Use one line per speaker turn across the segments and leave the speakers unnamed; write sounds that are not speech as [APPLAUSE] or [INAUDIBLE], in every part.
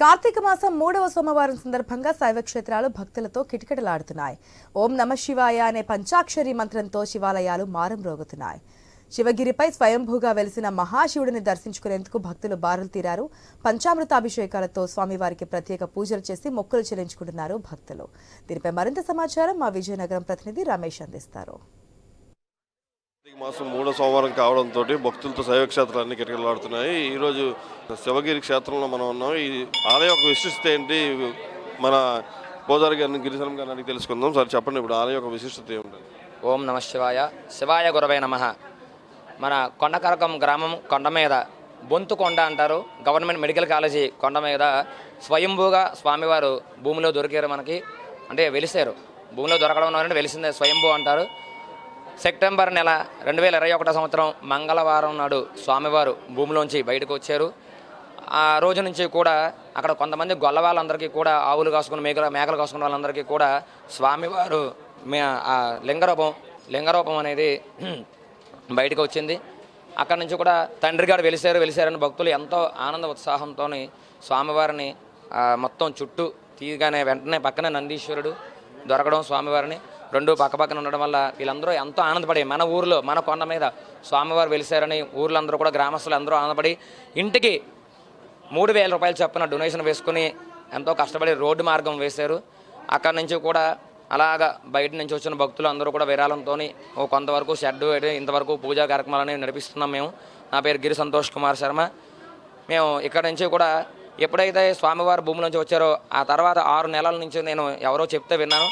కార్తీక మాసం మూడవ సోమవారం సందర్భంగా శైవ క్షేత్రాలు భక్తులతో కిటకిటలాడుతున్నాయి. ఓం నమ శివాయ అనే పంచాక్షరి మంత్రంతో శివాలయాలు మారం రోగుతున్నాయి శివగిరిపై స్వయంభూగా వెలిసిన మహాశివుడిని దర్శించుకునేందుకు భక్తులు బారులు తీరారు. పంచామృతాభిషేకాలతో స్వామివారికి ప్రత్యేక పూజలు చేసి మొక్కులు చెల్లించుకుంటున్నారు భక్తులు. దీనిపై మరింత సమాచారం మా విజయనగరం ప్రతినిధి రమేష్ అందిస్తారు.
మాసం మూడో సోమవారం కావడంతో భక్తులతో శైవక్షేత్రాలన్నీ క్షేత్రాలన్నీ ఈరోజు శివగిరి క్షేత్రంలో మనం ఉన్నాం. ఈ ఆలయ యొక్క విశిష్టత ఏంటి? మన పూజారి గారిని గిరిశనం గారిని అడిగి తెలుసుకుందాం. సార్ చెప్పండి ఇప్పుడు ఆలయ యొక్క విశిష్టత ఏమిటండి
ఓం నమ శివాయ. శివాయ గురవే నమ. మన కొండకరకం గ్రామం కొండ మీద బొంతు కొండ అంటారు. గవర్నమెంట్ మెడికల్ కాలేజీ కొండ మీద స్వయంభూగా స్వామివారు భూమిలో దొరికారు మనకి. అంటే వెలిసారు. భూమిలో దొరకడం అంటే వెలిసిందే స్వయంభూ అంటారు. సెప్టెంబర్ నెల రెండు వేల ఇరవై ఒకటో సంవత్సరం మంగళవారం నాడు స్వామివారు భూమిలోంచి బయటకు వచ్చారు. ఆ రోజు నుంచి కూడా అక్కడ కొంతమంది గొల్ల వాళ్ళందరికీ కూడా ఆవులు కాసుకుని మేకలు మేకలు కాసుకున్న వాళ్ళందరికీ కూడా స్వామివారు మే ఆ లింగరూపం లింగరూపం అనేది [CLEARS THROAT] బయటకు వచ్చింది. అక్కడి నుంచి కూడా తండ్రి గారు వెలిసారు వెలిసారని భక్తులు ఎంతో ఆనంద ఉత్సాహంతో స్వామివారిని మొత్తం చుట్టూ తీయగానే వెంటనే పక్కనే నందీశ్వరుడు దొరకడం స్వామివారిని. రెండు పక్క పక్కన ఉండడం వల్ల వీళ్ళందరూ ఎంతో ఆనందపడి మన ఊరిలో మన కొండ మీద స్వామివారు వెలిసారని ఊర్లందరూ కూడా గ్రామస్తులు అందరూ ఆనందపడి ఇంటికి మూడు వేల రూపాయలు చొప్పున డొనేషన్ వేసుకుని ఎంతో కష్టపడి రోడ్డు మార్గం వేశారు. అక్కడి నుంచి కూడా అలాగా బయట నుంచి వచ్చిన భక్తులు అందరూ కూడా విరాళంతో ఓ కొంతవరకు షెడ్ ఇంతవరకు పూజా కార్యక్రమాలని నడిపిస్తున్నాం మేము. నా పేరు గిరి సంతోష్ కుమార్ శర్మ. మేము ఇక్కడ నుంచి కూడా ఎప్పుడైతే స్వామివారి భూమి నుంచి వచ్చారో ఆ తర్వాత ఆరు నెలల నుంచి నేను ఎవరో చెప్తే విన్నాను.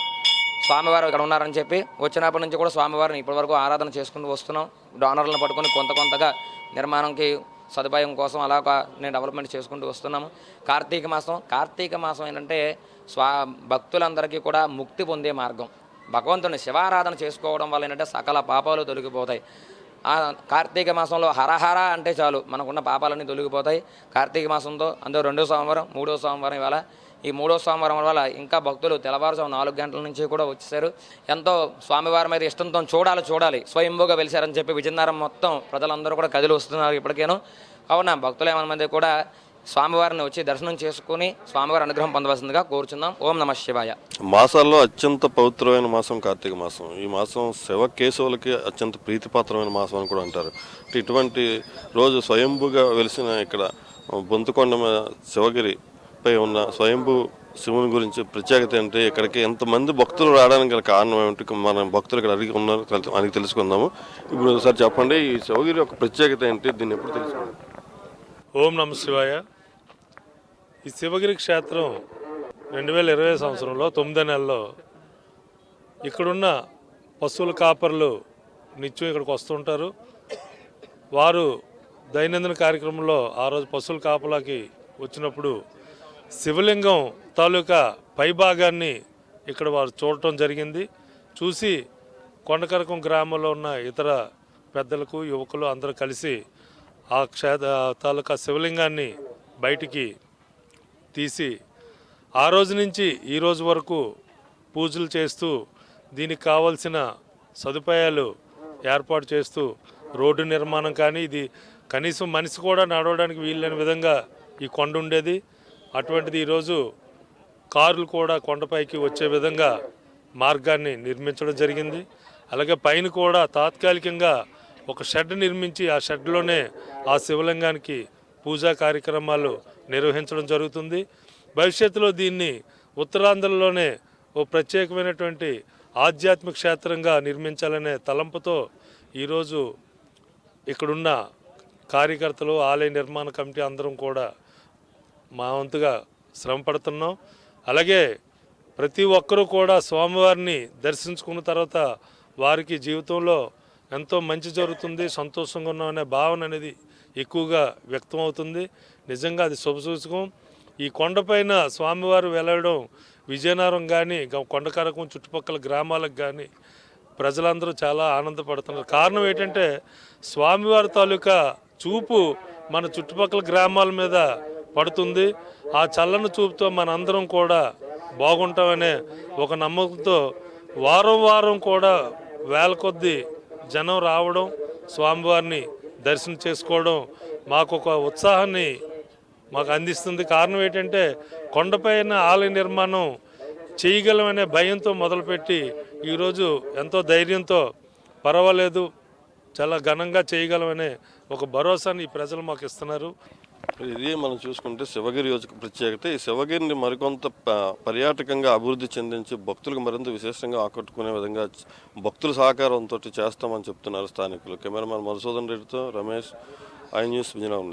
స్వామివారు ఇక్కడ ఉన్నారని చెప్పి వచ్చినప్పటి నుంచి కూడా స్వామివారిని ఇప్పటివరకు ఆరాధన చేసుకుంటూ వస్తున్నాం. డోనర్లను పట్టుకొని కొంత కొంతగా నిర్మాణంకి సదుపాయం కోసం అలా నేను డెవలప్మెంట్ చేసుకుంటూ వస్తున్నాము. కార్తీక మాసం కార్తీక మాసం ఏంటంటే స్వా భక్తులందరికీ కూడా ముక్తి పొందే మార్గం. భగవంతుని శివారాధన చేసుకోవడం వల్ల ఏంటంటే సకల పాపాలు తొలగిపోతాయి. కార్తీక మాసంలో హరహర అంటే చాలు మనకున్న పాపాలన్నీ తొలగిపోతాయి. కార్తీక మాసంతో అందులో రెండో సోమవారం మూడో సోమవారం ఇవాళ ఈ మూడో సోమవారం వల్ల ఇంకా భక్తులు తెల్లవారుజాము నాలుగు గంటల నుంచి కూడా వచ్చేసారు ఎంతో స్వామివారి మీద ఇష్టంతో చూడాలి చూడాలి. స్వయంభూగా వెలిశారని చెప్పి విజయనగరం మొత్తం ప్రజలందరూ కూడా కదిలి వస్తున్నారు ఇప్పటికేను. కావున భక్తులు ఏమైనా మంది కూడా స్వామివారిని వచ్చి దర్శనం చేసుకుని స్వామివారి అనుగ్రహం పొందవలసిందిగా కోరుచున్నాం. ఓం నమ శివాయ.
మాసాల్లో అత్యంత పవిత్రమైన మాసం కార్తీక మాసం. ఈ మాసం శివ కేశవులకి అత్యంత ప్రీతిపాత్రమైన మాసం అని కూడా అంటారు. ఇటువంటి రోజు స్వయంభూగా వెలిసిన ఇక్కడ బొంతుకొండ శివగిరి పై ఉన్న స్వయంభూ శివుని గురించి ప్రత్యేకత ఏంటి? ఇక్కడికి ఎంతమంది భక్తులు రావడానికి గల కారణం ఏమిటి? మన భక్తులు ఇక్కడ అడిగి ఉన్నారు. అని తెలుసుకుందాము. ఇప్పుడు ఒకసారి చెప్పండి ఈ శివగిరి యొక్క ప్రత్యేకత ఏంటి? దీన్ని ఎప్పుడు తెలుసుకుందాం
ఓం నమ శివాయ. ఈ శివగిరి క్షేత్రం రెండు వేల ఇరవై సంవత్సరంలో తొమ్మిదో నెలలో ఇక్కడున్న పశువుల కాపర్లు నిత్యం ఇక్కడికి వస్తుంటారు. వారు దైనందిన కార్యక్రమంలో ఆ రోజు పశువుల కాపలాకి వచ్చినప్పుడు శివలింగం తాలూకా పైభాగాన్ని ఇక్కడ వారు చూడటం జరిగింది. చూసి కొండకరకం గ్రామంలో ఉన్న ఇతర పెద్దలకు యువకులు అందరూ కలిసి ఆ క్షేత్ర తాలూకా శివలింగాన్ని బయటికి తీసి ఆ రోజు నుంచి ఈ రోజు వరకు పూజలు చేస్తూ దీనికి కావలసిన సదుపాయాలు ఏర్పాటు చేస్తూ రోడ్డు నిర్మాణం కానీ ఇది కనీసం మనిషి కూడా నడవడానికి వీలైన విధంగా ఈ కొండ ఉండేది. అటువంటిది ఈరోజు కార్లు కూడా కొండపైకి వచ్చే విధంగా మార్గాన్ని నిర్మించడం జరిగింది. అలాగే పైన కూడా తాత్కాలికంగా ఒక షెడ్ నిర్మించి ఆ షెడ్లోనే ఆ శివలింగానికి పూజా కార్యక్రమాలు నిర్వహించడం జరుగుతుంది. భవిష్యత్తులో దీన్ని ఉత్తరాంధ్రలోనే ఓ ప్రత్యేకమైనటువంటి ఆధ్యాత్మిక క్షేత్రంగా నిర్మించాలనే తలంపుతో ఈరోజు ఇక్కడున్న కార్యకర్తలు ఆలయ నిర్మాణ కమిటీ అందరం కూడా మా వంతుగా శ్రమ పడుతున్నాం. అలాగే ప్రతి ఒక్కరూ కూడా స్వామివారిని దర్శించుకున్న తర్వాత వారికి జీవితంలో ఎంతో మంచి జరుగుతుంది సంతోషంగా ఉన్నాం అనే భావన అనేది ఎక్కువగా వ్యక్తం అవుతుంది. నిజంగా అది శుభసూచకం ఈ కొండపైన స్వామివారు వెళ్ళడం విజయనగరం కానీ కొండకరకం చుట్టుపక్కల గ్రామాలకు కానీ ప్రజలందరూ చాలా ఆనందపడుతున్నారు. కారణం ఏంటంటే స్వామివారి తాలూకా చూపు మన చుట్టుపక్కల గ్రామాల మీద పడుతుంది. ఆ చల్లని చూపుతో మనందరం కూడా బాగుంటామనే ఒక నమ్మకంతో వారం వారం కూడా వేల కొద్దీ జనం రావడం స్వామివారిని దర్శనం చేసుకోవడం మాకు ఒక ఉత్సాహాన్ని మాకు అందిస్తుంది. కారణం ఏంటంటే కొండపైన ఆలయ నిర్మాణం చేయగలమనే భయంతో మొదలుపెట్టి ఈరోజు ఎంతో ధైర్యంతో పర్వాలేదు చాలా ఘనంగా చేయగలమనే ఒక భరోసాని ఈ ప్రజలు మాకు ఇస్తున్నారు.
ఇది మనం చూసుకుంటే శివగిరి యోజక ప్రత్యేకత. ఈ శివగిరిని మరికొంత ప- పర్యాటకంగా అభివృద్ధి చెందించి భక్తులకు మరింత విశేషంగా ఆకట్టుకునే విధంగా భక్తుల సహకారంతో చేస్తామని చెప్తున్నారు స్థానికులు. కెమెరామెన్ మధుసూదన్ రెడ్డితో రమేష్ ఐ న్యూస్ విజయనగరం